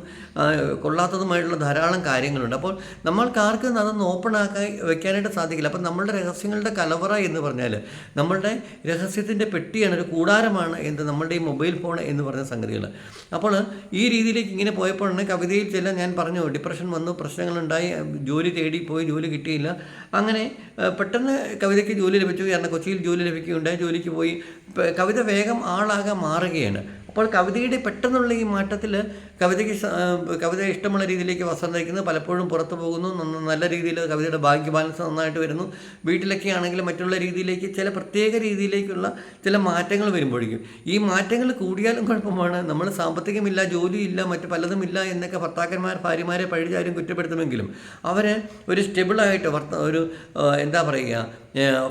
കൊള്ളാത്തതുമായിട്ടുള്ള ധാരാളം കാര്യങ്ങളുണ്ട്. അപ്പോൾ നമ്മൾക്ക് ആർക്കും അതൊന്ന് ഓപ്പൺ ആക്കി വെക്കാനായിട്ട് സാധിക്കില്ല. അപ്പം നമ്മളുടെ രഹസ്യങ്ങളുടെ കലവറ എന്ന് പറഞ്ഞാൽ നമ്മളുടെ രഹസ്യത്തിന്റെ പെട്ടിയാണ് ഒരു കൂടാരമാണ് എന്ത് നമ്മളുടെ ഈ മൊബൈൽ ഫോൺ എന്ന് പറഞ്ഞ സംഗതികൾ. അപ്പോൾ ഈ രീതിയിലേക്ക് ഇങ്ങനെ പോയപ്പോഴാണ് കവിതയിൽ ചില ഞാൻ പറഞ്ഞു ഡിപ്രഷൻ വന്നു പ്രശ്നങ്ങളുണ്ടായി ജോലി തേടി പോയി ജോലി കിട്ടിയില്ല. അങ്ങനെ പെട്ടെന്ന് കവിതയ്ക്ക് ജോലി ലഭിച്ചു. കാരണം കൊച്ചിയിൽ ജോലി ലഭിക്കുകയുണ്ടായി ജോലിക്ക് പോയി. കവിത വേഗം ആളാകെ മാറുകയാണ്. അപ്പോൾ കവിതയുടെ പെട്ടെന്നുള്ള ഈ മാറ്റത്തിൽ കവിതയ്ക്ക് കവിത ഇഷ്ടമുള്ള രീതിയിലേക്ക് വസ്ത്രം ധരിക്കുന്നു പലപ്പോഴും പുറത്തു പോകുന്നു. നല്ല രീതിയിൽ കവിതയുടെ ബാങ്ക് ബാലൻസ് നന്നായിട്ട് വരുന്നു. വീട്ടിലൊക്കെ ആണെങ്കിൽ മറ്റുള്ള രീതിയിലേക്ക് ചില പ്രത്യേക രീതിയിലേക്കുള്ള ചില മാറ്റങ്ങൾ വരുമ്പോഴേക്കും. ഈ മാറ്റങ്ങൾ കൂടിയാലും കുഴപ്പമാണ്. നമ്മൾ സാമ്പത്തികമില്ല ജോലിയില്ല മറ്റു ഇല്ല എന്നൊക്കെ ഭർത്താക്കന്മാർ ഭാര്യമാരെ പഴിചാരും കുറ്റപ്പെടുത്തുമെങ്കിലും അവരെ ഒരു സ്റ്റെബിളായിട്ട് വർത്ത ഒരു എന്താ പറയുക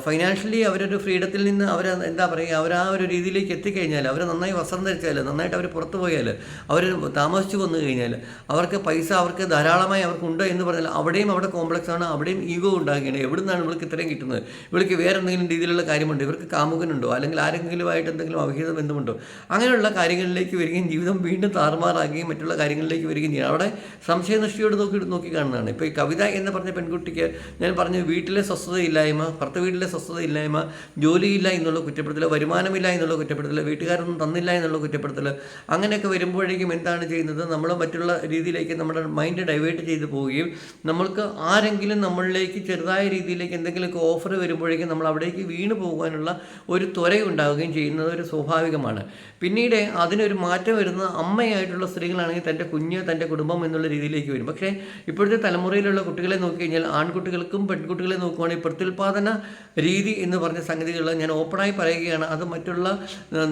ഫൈനാൻഷ്യലി അവരൊരു ഫ്രീഡത്തിൽ നിന്ന് അവർ എന്താ പറയുക അവർ ആ ഒരു രീതിയിലേക്ക് എത്തിക്കഴിഞ്ഞാൽ അവർ നന്നായി വസ്ത്രം ധരിച്ചാൽ നന്നായിട്ട് അവർ പുറത്തു പോയാൽ അവർ താമസിച്ചു വന്നു കഴിഞ്ഞാൽ അവർക്ക് പൈസ അവർക്ക് ധാരാളമായി അവർക്കുണ്ട് എന്ന് പറഞ്ഞാൽ അവിടെയും അവിടെ കോംപ്ലക്സ് ആണ് അവിടെയും ഈഗോ ഉണ്ടാകുകയാണ്. എവിടെ നിന്നാണ് ഇവൾക്ക് ഇത്രയും കിട്ടുന്നത്? ഇവൾക്ക് വേറെ എന്തെങ്കിലും രീതിയിലുള്ള കാര്യമുണ്ടോ? ഇവർക്ക് കാമുകനുണ്ടോ? അല്ലെങ്കിൽ ആരെങ്കിലുമായിട്ട് എന്തെങ്കിലും അവിഹിത ബന്ധമുണ്ടോ? അങ്ങനെയുള്ള കാര്യങ്ങളിലേക്ക് വരികയും ജീവിതം വീണ്ടും താറുമാറാകുകയും മറ്റുള്ള കാര്യങ്ങളിലേക്ക് വരികയും ചെയ്യും അവിടെ സംശയനിഷ്ഠയോട് നോക്കി നോക്കി കാണുന്നതാണ്. ഇപ്പോൾ ഈ കവിത എന്ന് പറഞ്ഞ പെൺകുട്ടിക്ക് ഞാൻ പറഞ്ഞു വീട്ടിലെ സ്വസ്ഥതയില്ലായ്മ ഭർത്ത വീട്ടിലെ സ്വസ്ഥതയില്ലായ്മ ജോലിയില്ല എന്നുള്ള കുറ്റപ്പെടുത്തൽ വരുമാനമില്ല എന്നുള്ള കുറ്റപ്പെടുത്തൽ വീട്ടുകാരൊന്നും തന്നില്ല എന്നുള്ള കുറ്റപ്പെടുത്തൽ അങ്ങനെയൊക്കെ വരുമ്പോഴേക്കും എന്താണ് ചെയ്യുന്നത്? നമ്മൾ മറ്റുള്ള രീതിയിലേക്ക് നമ്മുടെ മൈൻഡ് ഡൈവേർട്ട് ചെയ്ത് പോവുകയും നമ്മൾക്ക് ആരെങ്കിലും നമ്മളിലേക്ക് ചെറുതായ രീതിയിലേക്ക് എന്തെങ്കിലുമൊക്കെ ഓഫർ വരുമ്പോഴേക്കും നമ്മൾ അവിടേക്ക് വീണ് പോകാനുള്ള ഒരു ത്വര ഉണ്ടാവുകയും ചെയ്യുന്നത് ഒരു സ്വാഭാവികമാണ്. പിന്നീട് അതിനൊരു മാറ്റം വരുന്ന അമ്മയായിട്ടുള്ള സ്ത്രീകളാണെങ്കിൽ തന്റെ കുഞ്ഞ് തന്റെ കുടുംബം എന്നുള്ള രീതിയിലേക്ക് വരും. പക്ഷേ ഇപ്പോഴത്തെ തലമുറയിലുള്ള കുട്ടികളെ നോക്കി കഴിഞ്ഞാൽ ആൺകുട്ടികൾക്കും പെൺകുട്ടികളെ നോക്കുവാണെങ്കിൽ പ്രത്യുൽപാദന രീതി എന്ന് പറഞ്ഞ സംഗതികൾ ഞാൻ ഓപ്പണായി പറയുകയാണ്. അത് മറ്റുള്ള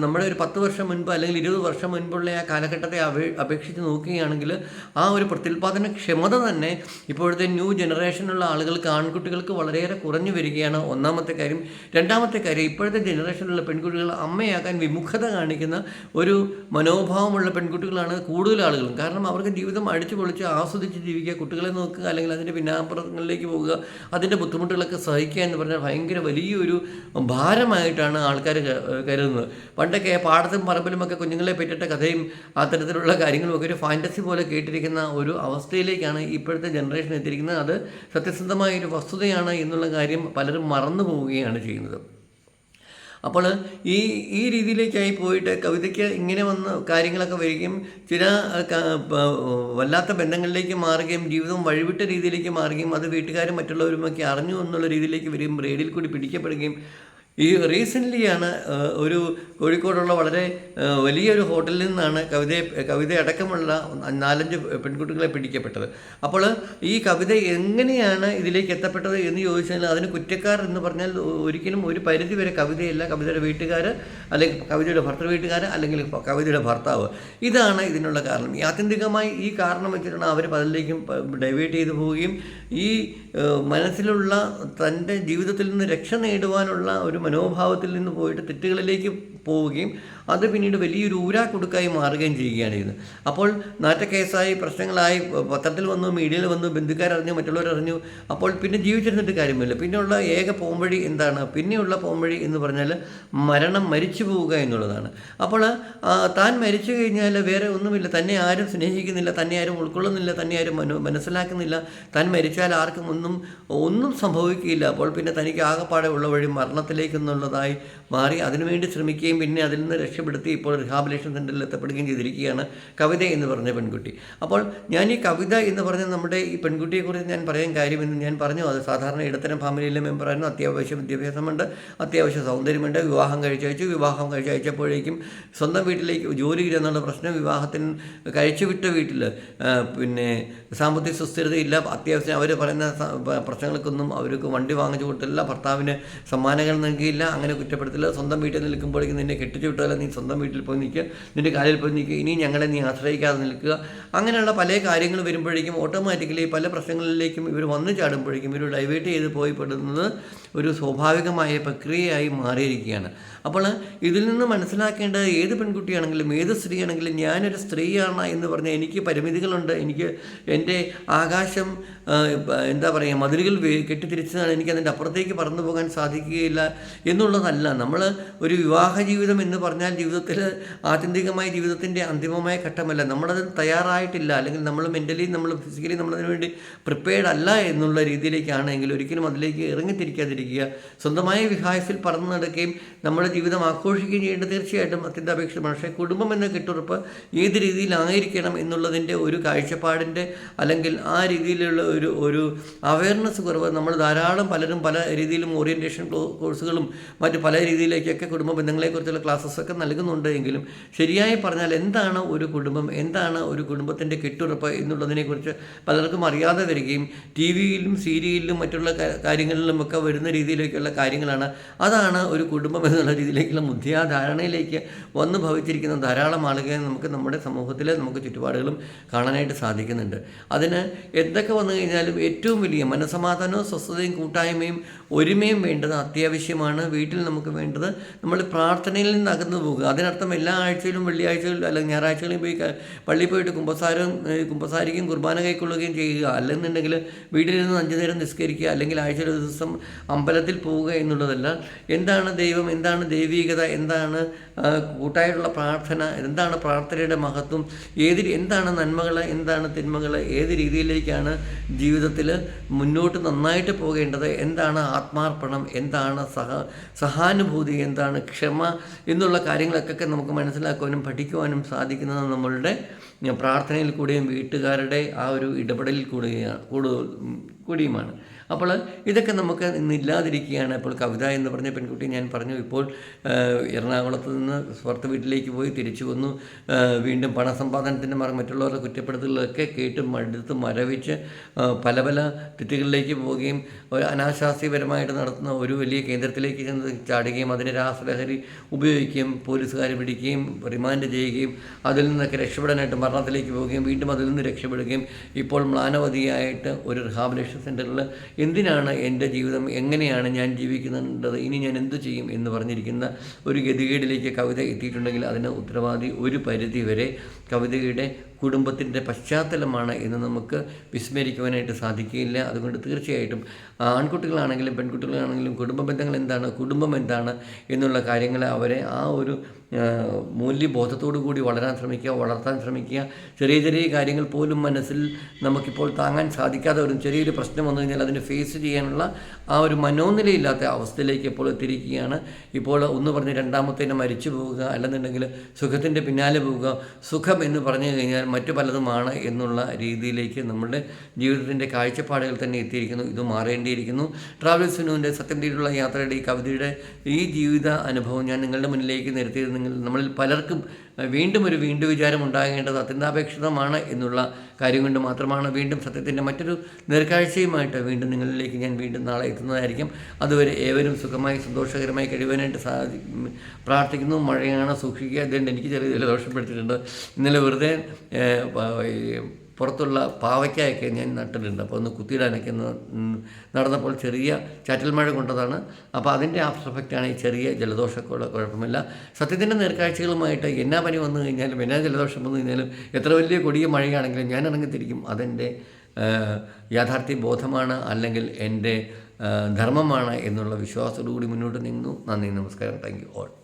നമ്മുടെ ഒരു പത്ത് വർഷം മുൻപ് അല്ലെങ്കിൽ ഇരുപത് വർഷം മുൻപുള്ള ആ കാലഘട്ടത്തെ അപേക്ഷിച്ച് നോക്കുകയാണെങ്കിൽ ആ ഒരു പ്രത്യുൽപാദന ക്ഷമത തന്നെ ഇപ്പോഴത്തെ ന്യൂ ജനറേഷനുള്ള ആളുകൾക്ക് ആൺകുട്ടികൾക്ക് വളരെയേറെ കുറഞ്ഞു വരികയാണ്. ഒന്നാമത്തെ കാര്യം. രണ്ടാമത്തെ കാര്യം ഇപ്പോഴത്തെ ജനറേഷനിലുള്ള പെൺകുട്ടികൾ അമ്മയാകാൻ വിമുഖത കാണിക്കുന്ന ഒരു മനോഭാവമുള്ള പെൺകുട്ടികളാണ് കൂടുതൽ ആളുകളും. കാരണം അവർക്ക് ജീവിതം അടിച്ചു പൊളിച്ച് ആസ്വദിച്ച് ജീവിക്കുക കുട്ടികളെ നോക്കുക അല്ലെങ്കിൽ അതിന്റെ പിന്നാമ്പുറങ്ങളിലേക്ക് പോകുക അതിന്റെ ബുദ്ധിമുട്ടുകളൊക്കെ സഹിക്കുക എന്ന് പറഞ്ഞാൽ ഭയങ്കര വലിയൊരു ഭാരമായിട്ടാണ് ആൾക്കാർ കരുതുന്നത്. പണ്ടൊക്കെ പാടത്തും പറമ്പിലുമൊക്കെ കുഞ്ഞുങ്ങളെ പറ്റിയിട്ട കഥയും അത്തരത്തിലുള്ള കാര്യങ്ങളുമൊക്കെ ഒരു ഫാന്റസി പോലെ കേട്ടിരിക്കുന്ന ഒരു അവസ്ഥയിലേക്കാണ് ഇപ്പോഴത്തെ ജനറേഷൻ എത്തിയിരിക്കുന്നത്. അത് സത്യസന്ധമായ ഒരു വസ്തുതയാണ് എന്നുള്ള കാര്യം പലരും മറന്നു പോവുകയാണ് ചെയ്യുന്നത്. അപ്പോൾ ഈ ഈ രീതിയിലേക്കായി പോയിട്ട് കവിതയ്ക്ക് ഇങ്ങനെ വന്ന് കാര്യങ്ങളൊക്കെ വരികയും ചില വല്ലാത്ത ബന്ധങ്ങളിലേക്ക് മാറുകയും ജീവിതം വഴിവിട്ട രീതിയിലേക്ക് മാറുകയും അത് വീട്ടുകാരും മറ്റുള്ളവരുമൊക്കെ അറിഞ്ഞു എന്നുള്ള രീതിയിലേക്ക് വരികയും റേഡിയിൽ കൂടി പിടിക്കപ്പെടുകയും ഈ റീസെന്റ്ലിയാണ് ഒരു കോഴിക്കോടുള്ള വളരെ വലിയൊരു ഹോട്ടലിൽ നിന്നാണ് കവിതയെ കവിത അടക്കമുള്ള നാലഞ്ച് പെൺകുട്ടികളെ പിടിക്കപ്പെട്ടത്. അപ്പോൾ ഈ കവിത എങ്ങനെയാണ് ഇതിലേക്ക് എത്തപ്പെട്ടത് എന്ന് ചോദിച്ചാൽ അതിന് കുറ്റക്കാർ എന്ന് പറഞ്ഞാൽ ഒരിക്കലും ഒരു പരിധി വരെ കവിതയല്ല കവിതയുടെ വീട്ടുകാർ അല്ലെങ്കിൽ കവിതയുടെ ഭർത്തൃ വീട്ടുകാർ അല്ലെങ്കിൽ കവിതയുടെ ഭർത്താവ്. ഇതാണ് ഇതിനുള്ള കാരണം. ഈ ആത്യന്തികമായി ഈ കാരണം വെച്ചിട്ടാണ് അവർ പലരിലേക്കും ഡൈവേർട്ട് ചെയ്തു പോവുകയും ഈ മനസ്സിലുള്ള തന്റെ ജീവിതത്തിൽ നിന്ന് രക്ഷ നേടുവാനുള്ള ഒരു മനോഭാവത്തിൽ നിന്ന് പോയിട്ട് തെറ്റുകളിലേക്ക് പോവുകയും അത് പിന്നീട് വലിയൊരു ഊരാ ഊരാക്കുടുക്കായി മാറുകയും ചെയ്യുകയാണ് ചെയ്യുന്നത്. അപ്പോൾ നാറ്റക്കേസായി പ്രശ്നങ്ങളായി പത്രത്തിൽ വന്നു മീഡിയയിൽ വന്നു ബന്ധുക്കാരറിഞ്ഞു മറ്റുള്ളവരറിഞ്ഞു. അപ്പോൾ പിന്നെ ജീവിച്ചിരുന്നിട്ട് കാര്യമില്ല. പിന്നെയുള്ള ഏക പോംവഴി എന്താണ്? പിന്നെയുള്ള പോംവഴി എന്ന് പറഞ്ഞാൽ മരണം മരിച്ചു പോവുക എന്നുള്ളതാണ്. അപ്പോൾ താൻ മരിച്ചു കഴിഞ്ഞാൽ വേറെ ഒന്നുമില്ല. തന്നെ ആരും സ്നേഹിക്കുന്നില്ല തന്നെ ആരും ഉൾക്കൊള്ളുന്നില്ല തന്നെ ആരും മനു മനസ്സിലാക്കുന്നില്ല. താൻ മരിച്ചാൽ ആർക്കും ഒന്നും ഒന്നും സംഭവിക്കുകയില്ല അപ്പോൾ പിന്നെ തനിക്ക് ആകെപ്പാടെ ഉള്ള വഴി മരണത്തിലേക്കെന്നുള്ളതായി മാറി അതിനുവേണ്ടി ശ്രമിക്കുകയും പിന്നെ അതിൽ നിന്ന് രക്ഷപ്പെടുത്തി ഇപ്പോൾ റിഹാബിലേഷൻ സെന്ററിൽ എത്തപ്പെടുകയും ചെയ്തിരിക്കുകയാണ് കവിത എന്ന് പറഞ്ഞ പെൺകുട്ടി. അപ്പോൾ ഞാൻ ഈ കവിത എന്ന് പറഞ്ഞ നമ്മുടെ ഈ പെൺകുട്ടിയെക്കുറിച്ച് ഞാൻ പറയാൻ കാര്യമെന്ന് ഞാൻ പറഞ്ഞു. അത് സാധാരണ ഇടത്തരം ഫാമിലിയിലെ മെമ്പറായിരുന്നു അത്യാവശ്യം വിദ്യാഭ്യാസമുണ്ട് അത്യാവശ്യം സൗന്ദര്യമുണ്ട്. വിവാഹം കഴിച്ചയച്ചു. വിവാഹം കഴിച്ചയച്ചപ്പോഴേക്കും സ്വന്തം വീട്ടിലേക്ക് ജോലിയില്ല എന്നുള്ള പ്രശ്നം വിവാഹത്തിന് കഴിച്ചുവിട്ട വീട്ടിൽ പിന്നെ സാമ്പത്തിക സുസ്ഥിരതയില്ല. അത്യാവശ്യം അവർ പറയുന്ന പ്രശ്നങ്ങൾക്കൊന്നും അവർക്ക് വണ്ടി വാങ്ങിച്ചു കൊടുത്തില്ല ഭർത്താവിന് സമ്മാനങ്ങൾ നൽകിയില്ല. അങ്ങനെ കുറ്റപ്പെടുത്തില്ല സ്വന്തം വീട്ടിൽ നിൽക്കുമ്പോഴേക്കും നിന്നെ കെട്ടിച്ചു വിട്ടാലും നീ സ്വന്തം വീട്ടിൽ പോയി നിൽക്കുക നിന്റെ കാലിൽ പോയി നിൽക്കുക ഇനി ഞങ്ങളെ നീ ആശ്രയിക്കാതെ നിൽക്കുക. അങ്ങനെയുള്ള പല കാര്യങ്ങൾ വരുമ്പോഴേക്കും ഓട്ടോമാറ്റിക്കലി പല പ്രശ്നങ്ങളിലേക്കും ഇവർ വന്നു ചാടുമ്പോഴേക്കും ഇവർ ഡൈവേർട്ട് ചെയ്ത് പോയി പെടുന്നത് ഒരു സ്വാഭാവികമായ പ്രക്രിയയായി മാറിയിരിക്കുകയാണ്. അപ്പോൾ ഇതിൽ നിന്ന് മനസ്സിലാക്കേണ്ടത് ഏത് പെൺകുട്ടിയാണെങ്കിലും ഏത് സ്ത്രീയാണെങ്കിലും ഞാനൊരു സ്ത്രീയാണ് എന്ന് പറഞ്ഞാൽ എനിക്ക് പരിമിതികളുണ്ട്. എനിക്ക് എന്റെ ആകാശം എന്താ പറയുക മതിലുകൾ കെട്ടിത്തിരിച്ചതാണ് എനിക്ക് അതിന്റെ അപ്പുറത്തേക്ക് പറന്നു പോകാൻ സാധിക്കുകയില്ല എന്നുള്ളതല്ല. നമ്മൾ ഒരു വിവാഹ ജീവിതം എന്ന് പറഞ്ഞാൽ ജീവിതത്തിൽ ആത്യന്തികമായ ജീവിതത്തിന്റെ അന്തിമമായ ഘട്ടമല്ല. നമ്മളത് തയ്യാറായിട്ടില്ല. അല്ലെങ്കിൽ നമ്മൾ മെന്റലി നമ്മൾ ഫിസിക്കലി നമ്മളതിനു വേണ്ടി പ്രിപ്പയർഡ് അല്ല എന്നുള്ള രീതിയിലേക്കാണെങ്കിൽ ഒരിക്കലും അതിലേക്ക് ഇറങ്ങിത്തിരിക്കാതിരിക്കുക. സ്വന്തമായ വിഹായത്തിൽ പറന്നു നടക്കുകയും നമ്മുടെ ജീവിതം ആഘോഷിക്കുകയും ചെയ്യേണ്ടത് തീർച്ചയായിട്ടും അത്യന്താപേക്ഷിതമാണ് പക്ഷേ കുടുംബം എന്ന കെട്ടുറപ്പ് ഏത് രീതിയിലായിരിക്കണം എന്നുള്ളതിന്റെ ഒരു കാഴ്ചപ്പാടിന്റെ അല്ലെങ്കിൽ ആ രീതിയിലുള്ള ഒരു ഒരു അവയർനെസ് കുറവ് നമ്മൾ ധാരാളം പലരും പല രീതിയിലും ഓറിയന്റേഷൻ കോഴ്സുകളും മറ്റ് പല രീതിയിലേക്കൊക്കെ കുടുംബ ബന്ധങ്ങളെക്കുറിച്ചുള്ള ക്ലാസ്സസൊക്കെ നൽകുന്നുണ്ട് എങ്കിലും ശരിയായി പറഞ്ഞാൽ എന്താണ് ഒരു കുടുംബം എന്താണ് ഒരു കുടുംബത്തിന്റെ കെട്ടുറപ്പ് എന്നുള്ളതിനെക്കുറിച്ച് പലർക്കും അറിയാതെ വരികയും ടി വിയിലും സീരിയലിലും മറ്റുള്ള കാര്യങ്ങളിലുമൊക്കെ കാര്യങ്ങളിലും വരുന്ന രീതിയിലേക്കുള്ള കാര്യങ്ങളാണ്. അതാണ് ഒരു കുടുംബം എന്നുള്ള രീതിയിലേക്കുള്ള മുഖ്യധാരണയിലേക്ക് വന്നു ഭവിച്ചിരിക്കുന്ന ധാരാളം ആളുകളെ നമുക്ക് നമ്മുടെ സമൂഹത്തിൽ നമുക്ക് ചുറ്റുപാടുകളും കാണാനായിട്ട് സാധിക്കുന്നുണ്ട്. അതിന് എന്തൊക്കെ വന്നു കഴിഞ്ഞാലും ഏറ്റവും വലിയ മനസമാധാനവും സ്വസ്ഥതയും കൂട്ടായ്മയും ഒരുമയും വേണ്ടത് അത്യാവശ്യമാണ്. വീട്ടിൽ നമുക്ക് വേണ്ടത് നമ്മൾ പ്രാർത്ഥനയിൽ നിന്ന് അകന്നു പോകുക. അതിനർത്ഥം എല്ലാ ആഴ്ചയിലും വെള്ളിയാഴ്ചകളിലും അല്ലെങ്കിൽ ഞായറാഴ്ചകളിലും പോയി പള്ളിയിൽ പോയിട്ട് കുമ്പസാരവും കുമ്പസാരിക്കും കുർബാന കൈക്കൊള്ളുകയും ചെയ്യുക. അല്ലെന്നുണ്ടെങ്കിൽ വീട്ടിലിരുന്ന് അഞ്ചു നേരം നിസ്കരിക്കുക അല്ലെങ്കിൽ ആഴ്ചയിൽ ദിവസം അമ്പലത്തിൽ പോവുക എന്നുള്ളതല്ല. എന്താണ് ദൈവം? എന്താണ് ദൈവീകത എന്താണ് കൂട്ടായുള്ള പ്രാർത്ഥന എന്താണ് പ്രാർത്ഥനയുടെ മഹത്വം ഏത് എന്താണ് നന്മകൾ എന്താണ് തിന്മകൾ ഏത് രീതിയിലേക്കാണ് ജീവിതത്തിൽ മുന്നോട്ട് നന്നായിട്ട് പോകേണ്ടത് എന്താണ് ആത്മാർപ്പണം എന്താണ് സഹ സഹാനുഭൂതി എന്താണ് ക്ഷമ എന്നുള്ള കാര്യങ്ങളൊക്കെ നമുക്ക് മനസ്സിലാക്കുവാനും പഠിക്കുവാനും സാധിക്കുന്നത് നമ്മളുടെ പ്രാർത്ഥനയിൽ കൂടിയും വീട്ടുകാരുടെ ആ ഒരു ഇടപെടലിൽ കൂടുകയാണ് കൂടുതൽ കൂടിയുമാണ്. അപ്പോൾ ഇതൊക്കെ നമുക്ക് ഇന്ന് ഇല്ലാതിരിക്കുകയാണ്. ഇപ്പോൾ കവിത എന്ന് പറഞ്ഞ പെൺകുട്ടി ഞാൻ പറഞ്ഞു ഇപ്പോൾ എറണാകുളത്ത് നിന്ന് പുറത്ത് വീട്ടിലേക്ക് പോയി തിരിച്ചു വന്നു. വീണ്ടും പണസമ്പാദനത്തിന്റെ മറ മറ്റുള്ളവരുടെ കുറ്റപ്പെടുത്തലുകളൊക്കെ കേട്ട് മടുത്ത് മരവിച്ച് പല പല തെറ്റുകളിലേക്ക് പോവുകയും അനാശാസ്യപരമായിട്ട് നടത്തുന്ന ഒരു വലിയ കേന്ദ്രത്തിലേക്ക് ചെന്ന് ചാടുകയും അതിന് രാസലഹരി ഉപയോഗിക്കുകയും പോലീസുകാർ പിടിക്കുകയും റിമാൻഡ് ചെയ്യുകയും അതിൽ നിന്നൊക്കെ രക്ഷപ്പെടാനായിട്ട് മരണത്തിലേക്ക് പോവുകയും വീണ്ടും അതിൽ നിന്ന് രക്ഷപ്പെടുകയും ഇപ്പോൾ മ്ലാനവതിയായിട്ട് ഒരു റിഹാബിലേഷൻ സെന്ററിൽ എന്തിനാണ് എന്റെ ജീവിതം എങ്ങനെയാണ് ഞാൻ ജീവിക്കേണ്ടത്? ഇനി ഞാൻ എന്തു ചെയ്യും എന്ന് പറഞ്ഞിരിക്കുന്ന ഒരു ഗതികേടിലേക്ക് കവിത എത്തിയിട്ടുണ്ടെങ്കിൽ അതിന് ഉത്തരവാദി ഒരു പരിധി വരെ കവിതയുടെ കുടുംബത്തിന്റെ പശ്ചാത്തലമാണ് എന്ന് നമുക്ക് വിസ്മരിക്കുവാനായിട്ട് സാധിക്കുകയില്ല. അതുകൊണ്ട് തീർച്ചയായിട്ടും ആൺകുട്ടികളാണെങ്കിലും പെൺകുട്ടികളാണെങ്കിലും കുടുംബ ബന്ധങ്ങൾ എന്താണ് കുടുംബം എന്താണ് എന്നുള്ള കാര്യങ്ങൾ അവരെ ആ ഒരു മൂല്യബോധത്തോടു കൂടി വളരാൻ ശ്രമിക്കുക വളർത്താൻ ശ്രമിക്കുക. ചെറിയ ചെറിയ കാര്യങ്ങൾ പോലും മനസ്സിൽ നമുക്കിപ്പോൾ താങ്ങാൻ സാധിക്കാതെ വരും. ചെറിയൊരു പ്രശ്നം വന്നു കഴിഞ്ഞാൽ അതിനെ ഫേസ് ചെയ്യാനുള്ള ആ ഒരു മനോനിലയില്ലാത്ത അവസ്ഥയിലേക്ക് ഇപ്പോൾ എത്തിയിരിക്കുകയാണ്. ഇപ്പോൾ ഒന്ന് പറഞ്ഞ് രണ്ടാമത്തേനെ മരിച്ചു പോവുക അല്ലെന്നുണ്ടെങ്കിൽ സുഖത്തിന്റെ പിന്നാലെ പോവുക സുഖം എന്ന് പറഞ്ഞു കഴിഞ്ഞാൽ മറ്റു പലതുമാണ് എന്നുള്ള രീതിയിലേക്ക് നമ്മുടെ ജീവിതത്തിന്റെ കാഴ്ചപ്പാടുകൾ തന്നെ എത്തിയിരിക്കുന്നു. ഇത് മാറേണ്ടിയിരിക്കുന്നു. ട്രാവൽ സുനുവിന്റെ സത്യം തീരുള്ള യാത്രയുടെ ഈ കവിതയുടെ ഈ ജീവിത അനുഭവം ഞാൻ നിങ്ങളുടെ മുന്നിലേക്ക് നിരത്തിയത് നിങ്ങൾ നമ്മളിൽ പലർക്കും വീണ്ടും ഒരു വീണ്ടും വിചാരം ഉണ്ടാകേണ്ടത് അത്യന്താപേക്ഷിതമാണ് എന്നുള്ള കാര്യം കൊണ്ട് മാത്രമാണ് വീണ്ടും സത്യത്തിന്റെ മറ്റൊരു നേർക്കാഴ്ചയുമായിട്ട് വീണ്ടും നിങ്ങളിലേക്ക് ഞാൻ വീണ്ടും നാളെ എത്തുന്നതായിരിക്കും. അതുവരെ ഏവരും സുഖമായി സന്തോഷകരമായി കഴിയുവാനായിട്ട് സാധി പ്രാർത്ഥിക്കുന്നു. മഴയാണ് സൂക്ഷിക്കുക. അതുകൊണ്ട് എനിക്ക് ചെറിയ ജലദോഷപ്പെടുത്തിയിട്ടുണ്ട് ഇന്നലെ വെറുതെ പുറത്തുള്ള പാവയ്ക്കായൊക്കെ ഞാൻ നട്ടിട്ടുണ്ട്. അപ്പോൾ ഒന്ന് കുത്തിയിടാനൊക്കെ നടന്നപ്പോൾ ചെറിയ ചാറ്റൽ മഴ കൊണ്ടതാണ്. അപ്പോൾ അതിന്റെ ആഫ്റ്റർ എഫക്റ്റാണ് ഈ ചെറിയ ജലദോഷമൊക്കെ കുഴപ്പമില്ല. സത്യത്തിന്റെ നേർക്കാഴ്ചകളുമായിട്ട് എന്നാ പനി വന്നു കഴിഞ്ഞാലും എന്നാ ജലദോഷം വന്നു കഴിഞ്ഞാലും എത്ര വലിയ കൊടിയ മഴയാണെങ്കിലും ഞാൻ ഇറങ്ങിത്തിരിക്കും അതെന്റെ യാഥാർത്ഥ്യ ബോധമാണ് അല്ലെങ്കിൽ എന്റെ ധർമ്മമാണ് എന്നുള്ള വിശ്വാസത്തോടു കൂടി മുന്നോട്ട് നീങ്ങുന്നു. നന്ദി നമസ്കാരം. Thank you all.